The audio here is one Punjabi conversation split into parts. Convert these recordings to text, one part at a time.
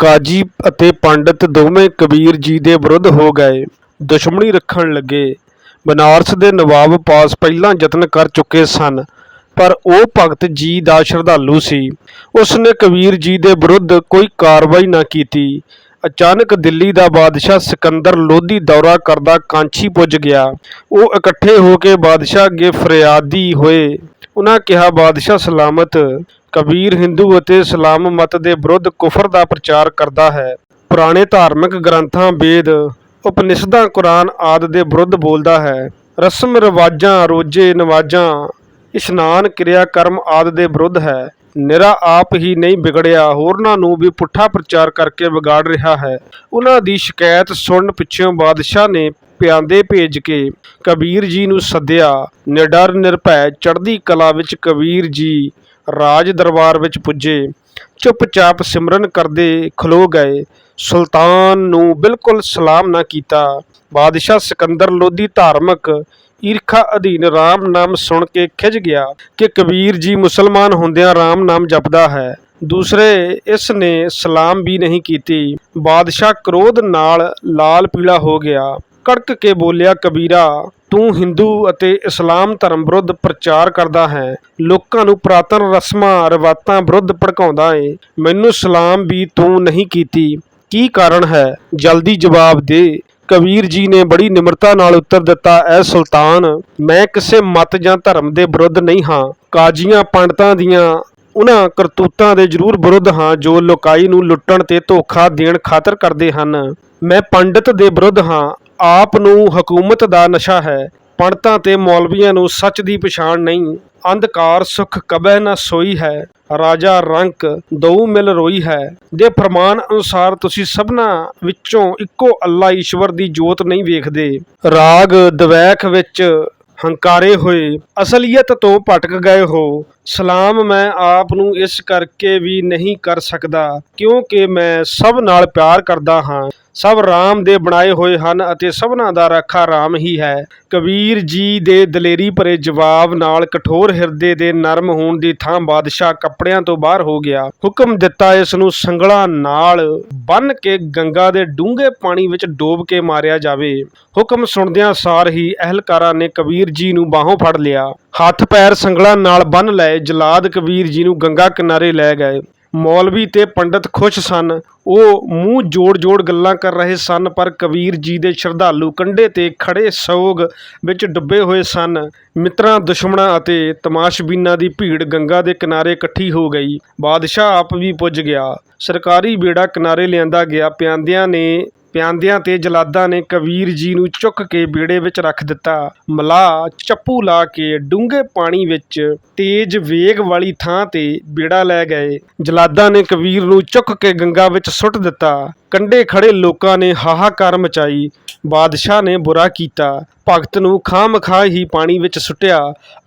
ਕਾਜੀ ਅਤੇ ਪੰਡਤ ਦੋਵੇਂ ਕਬੀਰ ਜੀ ਦੇ ਵਿਰੁੱਧ ਹੋ ਗਏ। ਦੁਸ਼ਮਣੀ ਰੱਖਣ ਲੱਗੇ। ਬਨਾਰਸ ਦੇ ਨਵਾਬ ਪਾਸ ਪਹਿਲਾਂ ਯਤਨ ਕਰ ਚੁੱਕੇ ਸਨ, ਪਰ ਉਹ ਭਗਤ ਜੀ ਦਾ ਸ਼ਰਧਾਲੂ ਸੀ। ਉਸ ਨੇ ਕਬੀਰ ਜੀ ਦੇ ਵਿਰੁੱਧ ਕੋਈ ਕਾਰਵਾਈ ਨਾ ਕੀਤੀ। ਅਚਾਨਕ ਦਿੱਲੀ ਦਾ ਬਾਦਸ਼ਾਹ ਸਿਕੰਦਰ ਲੋਧੀ ਦੌਰਾ ਕਰਦਾ ਕਾਂਚੀ ਪੁੱਜ ਗਿਆ। ਉਹ ਇਕੱਠੇ ਹੋ ਕੇ ਬਾਦਸ਼ਾਹ ਅੱਗੇ ਫਰਿਆਦੀ ਹੋਏ। ਉਹਨਾਂ ਕਿਹਾ, ਬਾਦਸ਼ਾਹ ਸਲਾਮਤ ਕਬੀਰ ਹਿੰਦੂ ਅਤੇ ਇਸਲਾਮ ਮਤ ਦੇ ਵਿਰੁੱਧ ਕੁਫਰ ਦਾ ਪ੍ਰਚਾਰ ਕਰਦਾ ਹੈ। ਪੁਰਾਣੇ ਧਾਰਮਿਕ ਗ੍ਰੰਥਾਂ, ਵੇਦ, ਉਪਨਿਸ਼ਦਾਂ, ਕੁਰਾਨ ਆਦਿ ਦੇ ਵਿਰੁੱਧ ਬੋਲਦਾ ਹੈ। ਰਸਮ ਰਿਵਾਜਾਂ ਰੋਜੇ ਨਮਾਜ਼ਾਂ ਇਸ਼ਨਾਨ ਕਿਰਿਆ ਕਰਮ ਆਦਿ ਦੇ ਵਿਰੁੱਧ ਹੈ। ਨਿਰਾ ਆਪ ਹੀ ਨਹੀਂ ਵਿਗੜਿਆ। ਹੋਰਨਾਂ ਨੂੰ ਵੀ ਪੁੱਠਾ ਪ੍ਰਚਾਰ ਕਰਕੇ ਵਿਗਾੜ ਰਿਹਾ ਹੈ। ਉਹਨਾਂ ਦੀ ਸ਼ਿਕਾਇਤ ਸੁਣਨ ਪਿੱਛੋਂ ਬਾਦਸ਼ਾਹ ਨੇ ਪਿਆਂਦੇ ਭੇਜ ਕੇ ਕਬੀਰ ਜੀ ਨੂੰ ਸੱਦਿਆ। ਨਿਡਰ ਨਿਰਭੈ ਚੜ੍ਹਦੀ ਕਲਾ ਵਿੱਚ ਕਬੀਰ ਜੀ ਰਾਜ ਦਰਬਾਰ ਵਿੱਚ ਪੁੱਜੇ। ਚੁੱਪਚਾਪ ਸਿਮਰਨ ਕਰਦੇ ਖਲੋ ਗਏ। ਸੁਲਤਾਨ ਨੂੰ ਬਿਲਕੁਲ ਸਲਾਮ ਨਾ ਕੀਤਾ। ਬਾਦਸ਼ਾਹ ਸਿਕੰਦਰ ਲੋਧੀ ਧਾਰਮਿਕ ਈਰਖਾ ਅਧੀਨ RAM ਨਾਮ ਸੁਣ ਕੇ ਖਿਜ ਗਿਆ ਕਿ ਕਬੀਰ ਜੀ ਮੁਸਲਮਾਨ ਹੁੰਦਿਆਂ RAM ਨਾਮ ਜਪਦਾ ਹੈ। ਦੂਸਰੇ, ਇਸ ਨੇ ਸਲਾਮ ਵੀ ਨਹੀਂ ਕੀਤੀ। ਬਾਦਸ਼ਾਹ ਕ੍ਰੋਧ ਨਾਲ ਲਾਲ ਪੀਲਾ ਹੋ ਗਿਆ। ਕੜਕ ਕੇ ਬੋਲਿਆ, ਕਬੀਰਾ, ਤੂੰ ਹਿੰਦੂ ਅਤੇ ਇਸਲਾਮ ਧਰਮ ਵਿਰੁੱਧ ਪ੍ਰਚਾਰ ਕਰਦਾ ਹੈ। ਲੋਕਾਂ ਨੂੰ ਪੁਰਾਤਨ ਰਸਮਾਂ, ਰਵਾਤਾਂ ਵਿਰੁੱਧ ਭੜਕਾਉਂਦਾ ਏ। ਮੈਨੂੰ ਸਲਾਮ ਵੀ ਤੂੰ ਨਹੀਂ ਕੀਤੀ। ਕੀ ਕਾਰਨ ਹੈ? ਜਲਦੀ ਜਵਾਬ ਦੇ। ਕਬੀਰ ਜੀ ਨੇ ਬੜੀ ਨਿਮਰਤਾ ਨਾਲ ਉੱਤਰ ਦਿੱਤਾ, ਐ ਸੁਲਤਾਨ, ਮੈਂ ਕਿਸੇ ਮਤ ਜਾਂ ਧਰਮ ਦੇ ਵਿਰੁੱਧ ਨਹੀਂ ਹਾਂ। ਕਾਜ਼ੀਆਂ ਪੰਡਤਾਂ ਦੀਆਂ ਉਹਨਾਂ ਕਰਤੂਤਾਂ ਦੇ ਜ਼ਰੂਰ ਵਿਰੁੱਧ ਹਾਂ, ਜੋ ਲੋਕਾਈ ਨੂੰ ਲੁੱਟਣ ਤੇ ਧੋਖਾ ਦੇਣ ਖਾਤਰ ਕਰਦੇ ਹਨ। ਮੈਂ ਪੰਡਤ ਦੇ ਵਿਰੁੱਧ ਹਾਂ। ਆਪ ਨੂੰ ਹਕੂਮਤ ਦਾ ਨਸ਼ਾ ਹੈ। ਪੰਡਤਾਂ ਤੇ ਮੌਲਵੀਆਂ ਨੂੰ ਸੱਚ ਦੀ ਪਛਾਣ ਨਹੀਂ। ਅੰਧਕਾਰ ਸੁਖ ਕਬਹਿ ਨਾ ਸੋਈ ਹੈ, ਰਾਜਾ ਰੰਕ ਦਉ ਮਿਲ ਰੋਈ ਹੈ। ਦੇ ਫਰਮਾਨ ਅਨੁਸਾਰ ਤੁਸੀਂ ਸਭਨਾ ਵਿੱਚੋਂ ਇੱਕੋ ਅੱਲਾ ਈਸ਼ਵਰ ਦੀ ਜੋਤ ਨਹੀਂ ਵੇਖਦੇ। ਰਾਗ ਦਵੈਖ ਵਿੱਚ ਹੰਕਾਰੇ ਹੋਏ, ਅਸਲੀਅਤ ਤੋਂ ਭਟਕ ਗਏ ਹੋ। ਸਲਾਮ ਮੈਂ ਆਪ ਨੂੰ ਇਸ ਕਰਕੇ ਵੀ ਨਹੀਂ ਕਰ ਸਕਦਾ, ਕਿਉਂਕਿ ਮੈਂ ਸਭ ਨਾਲ ਪਿਆਰ ਕਰਦਾ ਹਾਂ। ਸਭ ਰਾਮ ਦੇ ਬਣਾਏ ਹੋਏ ਹਨ ਅਤੇ ਸਭਨਾ ਦਾ ਰਾਖਾ ਰਾਮ ਹੀ ਹੈ। ਕਬੀਰ ਜੀ ਦੇ ਦਲੇਰੀ ਭਰੇ ਜਵਾਬ ਨਾਲ ਕਠੋਰ ਹਿਰਦੇ ਦੇ ਨਰਮ ਹੋਣ ਦੀ ਥਾਂ ਬਾਦਸ਼ਾਹ ਕੱਪੜਿਆਂ ਤੋਂ ਬਾਹਰ ਹੋ ਗਿਆ। ਹੁਕਮ ਦਿੱਤਾ ਇਸ ਨੂੰ ਸੰਗਲਾਂ ਨਾਲ ਬੰਨ ਕੇ ਗੰਗਾ ਦੇ ਡੂੰਘੇ ਪਾਣੀ ਵਿੱਚ ਡੋਬ ਕੇ ਮਾਰਿਆ ਜਾਵੇ। ਹੁਕਮ ਸੁਣਦਿਆਂ ਸਾਰ ਹੀ ਅਹਿਲਕਾਰਾਂ ਨੇ ਕਬੀਰ ਜੀ ਨੂੰ ਬਾਹੋਂ ਫੜ ਲਿਆ। ਹੱਥ ਪੈਰ ਸੰਗਲਾਂ ਨਾਲ ਬੰਨ ਲਏ ਜਲਾਦ ਕਬੀਰ ਜੀ ਨੂੰ ਗੰਗਾ ਕਿਨਾਰੇ ਲੈ ਗਏ। ਮੌਲਵੀ ਤੇ ਪੰਡਤ ਖੁਸ਼ ਸਨ। ਉਹ ਮੂੰਹ ਜੋੜ-ਜੋੜ ਗੱਲਾਂ ਕਰ ਰਹੇ ਸਨ, ਪਰ ਕਬੀਰ ਜੀ ਦੇ ਸ਼ਰਧਾਲੂ ਕੰਢੇ ਤੇ ਖੜ੍ਹੇ ਸੋਗ ਵਿੱਚ ਡੁੱਬੇ ਹੋਏ ਸਨ। ਮਿੱਤਰਾਂ, ਦੁਸ਼ਮਣਾਂ ਅਤੇ ਤਮਾਸ਼ਬੀਨਾਂ ਦੀ ਭੀੜ ਗੰਗਾ ਦੇ ਕਿਨਾਰੇ ਇਕੱਠੀ ਹੋ ਗਈ। ਬਾਦਸ਼ਾਹ ਆਪ ਵੀ ਪੁੱਜ ਗਿਆ। ਸਰਕਾਰੀ ਬੇੜਾ ਕਿਨਾਰੇ ਲਿਆਂਦਾ ਗਿਆ। ਪਿਆਂਦਿਆਂ ਨੇ ਪਿਆਂਦਿਆਂ ਤੇ ਜਲਾਦਾਂ ਨੇ ਕਬੀਰ ਜੀ ਨੂੰ ਚੁੱਕ ਕੇ ਬੇੜੇ ਵਿੱਚ ਰੱਖ ਦਿੱਤਾ। ਮਲਾਹ ਚੱਪੂ ਲਾ ਕੇ ਡੂੰਘੇ ਪਾਣੀ ਵਿੱਚ ਤੇਜ਼ ਵੇਗ ਵਾਲੀ ਥਾਂ ਤੇ ਬੇੜਾ ਲੈ ਗਏ। ਜਲਾਦਾਂ ਨੇ ਕਬੀਰ ਨੂੰ ਚੁੱਕ ਕੇ ਗੰਗਾ ਵਿੱਚ ਸੁੱਟ ਦਿੱਤਾ। ਕੰਢੇ ਖੜੇ ਲੋਕਾਂ ਨੇ ਹਾਹਾਕਾਰ ਮਚਾਈ। ਬਾਦਸ਼ਾਹ ਨੇ ਬੁਰਾ ਕੀਤਾ। ਭਗਤ ਨੂੰ ਖਾਮਖਾ ਹੀ ਪਾਣੀ ਵਿੱਚ ਸੁੱਟਿਆ।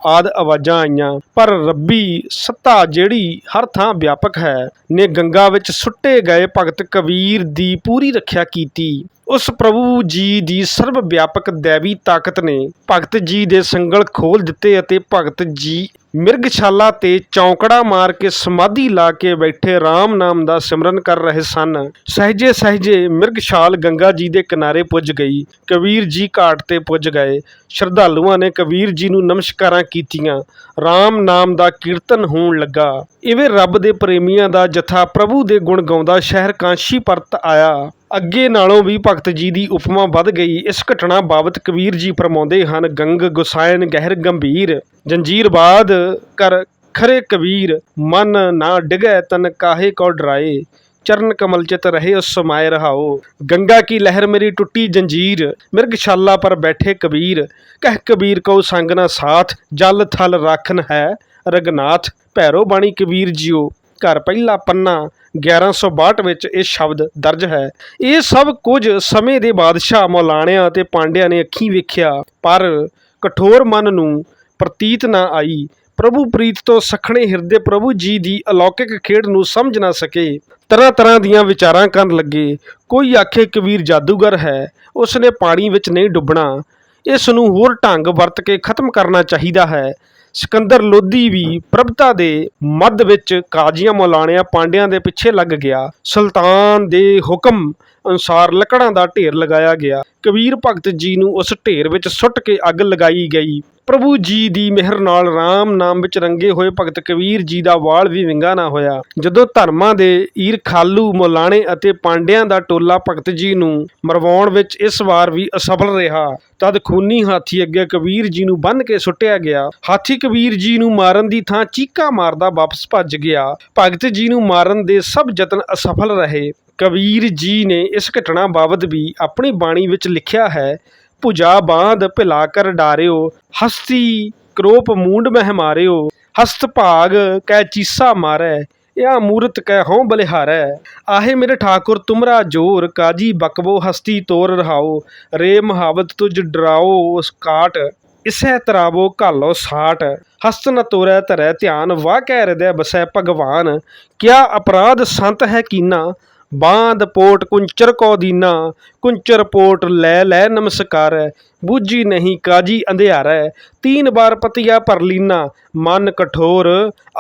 ਆਦ ਆਵਾਜ਼ਾਂ ਆਈਆਂ। ਪਰ ਰੱਬੀ ਸੱਤਾ ਜਿਹੜੀ ਹਰ ਥਾਂ ਵਿਆਪਕ ਹੈ, ਨੇ ਗੰਗਾ ਵਿੱਚ ਸੁੱਟੇ ਗਏ ਭਗਤ ਕਬੀਰ ਦੀ ਪੂਰੀ ਰੱਖਿਆ ਕੀਤੀ। ਉਸ ਪ੍ਰਭੂ ਜੀ ਦੀ ਸਰਵ ਵਿਆਪਕ ਦੇਵੀ ਤਾਕਤ ਨੇ ਭਗਤ ਜੀ ਦੇ ਸੰਗਲ ਖੋਲ ਦਿੱਤੇ ਅਤੇ ਭਗਤ ਜੀ ਮਿਰਗਸ਼ਾਲਾ ਤੇ ਚੌਂਕੜਾ ਮਾਰ ਕੇ ਸਮਾਧੀ ਲਾ ਕੇ ਬੈਠੇ RAM ਨਾਮ ਦਾ ਸਿਮਰਨ ਕਰ ਰਹੇ ਸਨ। ਸਹਜੇ ਸਹਜੇ ਮਿਰਗਸ਼ਾਲ ਗੰਗਾ ਜੀ ਦੇ ਕਿਨਾਰੇ ਪੁੱਜ ਗਈ। ਕਬੀਰ ਜੀ ਘਾਟ ਤੇ ਪੁੱਜ ਗਏ। ਸ਼ਰਧਾਲੂਆਂ ਨੇ ਕਬੀਰ ਜੀ ਨੂੰ ਨਮਸਕਾਰਾਂ ਕੀਤੀਆਂ। RAM ਨਾਮ ਦਾ ਕੀਰਤਨ ਹੋਣ ਲੱਗਾ। ਇਵੇਂ ਰੱਬ ਦੇ ਪ੍ਰੇਮੀਆਂ ਦਾ ਜਥਾ ਪ੍ਰਭੂ ਦੇ ਗੁਣ ਗਾਉਂਦਾ ਸ਼ਹਿਰ ਕਾਂਸ਼ੀ ਪਰਤ ਆਇਆ। ਅੱਗੇ ਨਾਲੋਂ ਵੀ ਭਗਤ ਜੀ ਦੀ ਉਪਮਾ ਵੱਧ ਗਈ। ਇਸ ਘਟਨਾ ਬਾਬਤ ਕਬੀਰ ਜੀ ਫਰਮਾਉਂਦੇ ਹਨ, ਗੰਗ ਗੁਸਾਇਨ ਗਹਿਰ ਗੰਭੀਰ ਜੰਜੀਰਬਾਦ ਕਰ ਖਰੇ ਕਬੀਰ, ਮਨ ਨਾ ਡਿਗੈ ਤਨ ਕਾਹੇ ਕੋ ਡਰਾਏ, ਚਰਨ ਕਮਲ ਚਿਤ ਰਹੇ ਉਸ ਸਮਾਏ ਰਹਾਓ। ਗੰਗਾ ਕੀ ਲਹਿਰ ਮੇਰੀ ਟੁੱਟੀ ਜੰਜੀਰ, ਮਿਰਗਸ਼ਾਲਾ ਪਰ ਬੈਠੇ ਕਬੀਰ, ਕਹਿ ਕਬੀਰ ਕਉ ਸੰਗ ਨਾ ਸਾਥ, ਜਲ ਥਲ ਰਾਖਨ ਹੈ ਰਗਨਾਥ, ਭੈਰੋ ਬਾਣੀ ਕਬੀਰ ਜੀਓ। ਘਰ ਪਹਿਲਾ ਪੰਨਾ 1162 ਵਿੱਚ ਇਹ ਸ਼ਬਦ ਦਰਜ ਹੈ। ਇਹ ਸਭ ਕੁਝ ਸਮੇਂ ਦੇ ਬਾਦਸ਼ਾਹ ਮੌਲਾਣਿਆਂ ਅਤੇ ਪਾਂਡਿਆਂ ਨੇ ਅੱਖੀਂ ਵੇਖਿਆ, ਪਰ ਕਠੋਰ ਮਨ ਨੂੰ ਪ੍ਰਤੀਤ ਨਾ ਆਈ। ਪ੍ਰਭੂ ਪ੍ਰੀਤ ਤੋਂ ਸਖਣੇ ਹਿਰਦੇ ਪ੍ਰਭੂ ਜੀ ਦੀ ਅਲੌਕਿਕ ਖੇਡ ਨੂੰ ਸਮਝ ਨਾ ਸਕੇ। ਤਰ੍ਹਾਂ ਤਰ੍ਹਾਂ ਦੀਆਂ ਵਿਚਾਰਾਂ ਕਰਨ ਲੱਗੇ, ਕੋਈ ਆਖੇ ਕਬੀਰ ਜਾਦੂਗਰ ਹੈ ਉਸ ਨੇ ਪਾਣੀ ਵਿੱਚ ਨਹੀਂ ਡੁੱਬਣਾ। ਇਸ ਨੂੰ ਹੋਰ ਢੰਗ ਵਰਤ ਕੇ ਖਤਮ ਕਰਨਾ ਚਾਹੀਦਾ ਹੈ। ਸਿਕੰਦਰ ਲੋਧੀ ਵੀ ਪ੍ਰਭਤਾ ਦੇ ਮੱਧ ਵਿੱਚ ਕਾਜ਼ੀਆਂ ਮੌਲਾਣਿਆਂ ਪਾਂਡਿਆਂ ਦੇ ਪਿੱਛੇ ਲੱਗ ਗਿਆ। ਸੁਲਤਾਨ ਦੇ ਹੁਕਮ ਅਨੁਸਾਰ ਲੱਕੜਾਂ ਦਾ ਢੇਰ ਲਗਾਇਆ ਗਿਆ। ਕਬੀਰ ਭਗਤ ਜੀ ਨੂੰ ਉਸ ਢੇਰ ਵਿੱਚ ਸੁੱਟ ਕੇ ਅੱਗ ਲਗਾਈ ਗਈ। ਪ੍ਰਭੂ ਜੀ ਦੀ ਮਿਹਰ ਨਾਲ RAM ਨਾਮ ਵਿੱਚ ਰੰਗੇ ਹੋਏ ਭਗਤ ਕਬੀਰ ਜੀ ਦਾ ਵਾਲ ਵੀ ਵਿੰਗਾ ਨਾ ਹੋਇਆ। ਜਦੋਂ ਧਰਮਾਂ ਦੇ ਈਰਖਾਲੂ ਮੌਲਾਣੇ ਅਤੇ ਪਾਂਡਿਆਂ ਦਾ ਟੋਲਾ ਭਗਤ ਜੀ ਨੂੰ ਮਰਵਾਉਣ ਵਿੱਚ ਇਸ ਵਾਰ ਵੀ ਅਸਫਲ ਰਿਹਾ, ਤਦ ਖੂਨੀ ਹਾਥੀ ਅੱਗੇ ਕਬੀਰ ਜੀ ਨੂੰ ਬੰਨ੍ਹ ਕੇ ਸੁੱਟਿਆ ਗਿਆ। ਹਾਥੀ ਕਬੀਰ ਜੀ ਨੂੰ ਮਾਰਨ ਦੀ ਥਾਂ ਚੀਕਾ ਮਾਰਦਾ ਵਾਪਸ ਭੱਜ ਗਿਆ। ਭਗਤ ਜੀ ਨੂੰ ਮਾਰਨ ਦੇ ਸਭ ਯਤਨ ਅਸਫਲ ਰਹੇ। ਕਬੀਰ ਜੀ ਨੇ ਇਸ ਘਟਨਾ ਬਾਬਤ ਵੀ ਆਪਣੀ ਬਾਣੀ ਵਿੱਚ ਲਿਖਿਆ ਹੈ ਭੁਜਾ ਬਾਂਧ ਭਿਲਾ ਕਰ ਡਾਰਿਓ, ਹਸਤੀ ਕਰੋਪ ਮੂੰਡ ਮਹਿ ਮਾਰਿਓ, ਹਸਤ ਭਾਗ ਕੈ ਚੀਸਾ ਮਾਰੈ ਯਾ ਮੂਰਤ ਕੈ ਹਉ ਬਲਿਹਾਰੈ। ਆਹੇ ਮੇਰੇ ਠਾਕੁਰ ਤੁਮਰਾ ਜੋਰ, ਕਾਜੀ ਬਕਬੋ ਹਸਤੀ ਤੋਰ ਰਹਾਓ, ਰੇ ਮਹਾਵਤ ਤੁਜ ਡਰਾਓ ਉਸ ਕਾਟ, ਇਸੈ ਤਰਾਵੋ ਘਾਲੋ ਸਾਟ। ਹਸਤ ਨ ਤੋਰੈ ਧਰੈ ਧਿਆਨ, ਵਾਹ ਕਹਿ ਹਿਰਦੈ ਬਸੈ ਭਗਵਾਨ। ਕਿਆ ਅਪਰਾਧ ਸੰਤ ਹੈ ਕੀਨਾ ਬਾਂਦ ਪੋਟ ਕੁੰਚਰ ਕੋ ਦੀਨਾ, ਕੁੰਚਰ ਪੋਟ ਲੈ ਲੈ ਨਮਸਕਾਰ, ਬੂਝੀ ਨਹੀਂ ਕਾਜੀ ਅੰਧਿਆਰੈ, ਤੀਨ ਬਾਰ ਪਤੀਆ ਪਰ ਲੀਨਾ, ਮਨ ਕਠੋਰ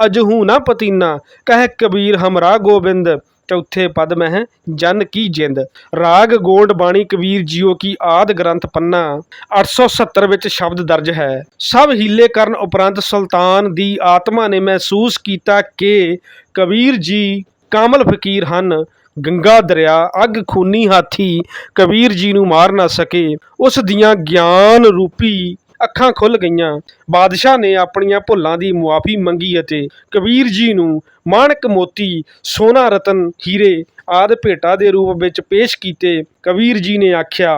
ਅਜਹੂ ਨਾ ਪਤੀਨਾ, ਕਹਿ ਕਬੀਰ ਹਮਰਾ ਗੋਬਿੰਦ, ਚੌਥੇ ਪਦ ਮਹਿ ਜਨ ਕੀ ਜਿੰਦ, ਰਾਗ ਗੋਲਡ ਬਾਣੀ ਕਬੀਰ ਜੀਓ ਕੀ ਆਦ ਗ੍ਰੰਥ ਪੰਨਾ 870 ਵਿੱਚ ਸ਼ਬਦ ਦਰਜ ਹੈ। ਸਭ ਹੀਲੇ ਕਰਨ ਉਪਰੰਤ ਸੁਲਤਾਨ ਦੀ ਆਤਮਾ ਨੇ ਮਹਿਸੂਸ ਕੀਤਾ ਕਿ ਕਬੀਰ ਜੀ ਕਾਮਲ ਫਕੀਰ ਹਨ ਗੰਗਾ ਦਰਿਆ, ਅੱਗ ਖੂਨੀ ਹਾਥੀ ਕਬੀਰ ਜੀ ਨੂੰ ਮਾਰ ਨਾ ਸਕੇ। ਉਸ ਦੀਆਂ ਗਿਆਨ ਰੂਪੀ ਅੱਖਾਂ ਖੁੱਲ ਗਈਆਂ। ਬਾਦਸ਼ਾਹ ਨੇ ਆਪਣੀਆਂ ਭੁੱਲਾਂ ਦੀ ਮੁਆਫੀ ਮੰਗੀ ਅਤੇ ਕਬੀਰ ਜੀ ਨੂੰ ਮਾਣਕ ਮੋਤੀ, ਸੋਨਾ ਰਤਨ, ਹੀਰੇ ਆਦਿ ਭੇਟਾ ਦੇ ਰੂਪ ਵਿੱਚ ਪੇਸ਼ ਕੀਤੇ। ਕਬੀਰ ਜੀ ਨੇ ਆਖਿਆ,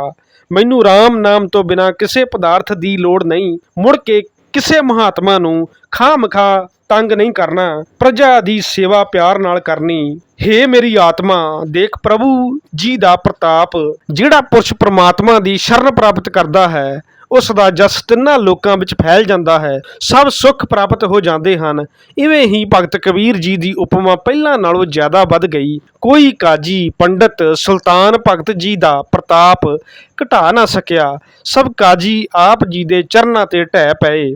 ਮੈਨੂੰ RAM ਨਾਮ ਤੋਂ ਬਿਨਾ ਕਿਸੇ ਪਦਾਰਥ ਦੀ ਲੋੜ ਨਹੀਂ। ਮੁੜ ਕੇ ਕਿਸੇ ਮਹਾਤਮਾ ਨੂੰ ਖਾਮਖਾ ਤੰਗ ਨਹੀਂ ਕਰਨਾ, ਪ੍ਰਜਾ ਦੀ ਸੇਵਾ ਪਿਆਰ ਨਾਲ ਕਰਨੀ। ਹੇ ਮੇਰੀ ਆਤਮਾ, ਦੇਖ ਪ੍ਰਭੂ ਜੀ ਦਾ ਪ੍ਰਤਾਪ, ਜਿਹੜਾ ਪੁਰਸ਼ ਪ੍ਰਮਾਤਮਾ ਦੀ ਸ਼ਰਨ ਪ੍ਰਾਪਤ ਕਰਦਾ ਹੈ, ਉਸ ਦਾ ਜਸ ਤਿੰਨਾਂ ਲੋਕਾਂ ਵਿੱਚ ਫੈਲ ਜਾਂਦਾ ਹੈ, ਸਭ ਸੁੱਖ ਪ੍ਰਾਪਤ ਹੋ ਜਾਂਦੇ ਹਨ। ਇਵੇਂ ਹੀ ਭਗਤ ਕਬੀਰ ਜੀ ਦੀ ਉਪਮਾ ਪਹਿਲਾਂ ਨਾਲੋਂ ਜ਼ਿਆਦਾ ਵੱਧ ਗਈ। ਕੋਈ ਕਾਜੀ, ਪੰਡਤ, ਸੁਲਤਾਨ ਭਗਤ ਜੀ ਦਾ ਪ੍ਰਤਾਪ ਘਟਾ ਨਾ ਸਕਿਆ। ਸਭ ਕਾਜੀ ਆਪ ਜੀ ਦੇ ਚਰਨਾਂ ਤੇ ਢਹਿ ਪਏ।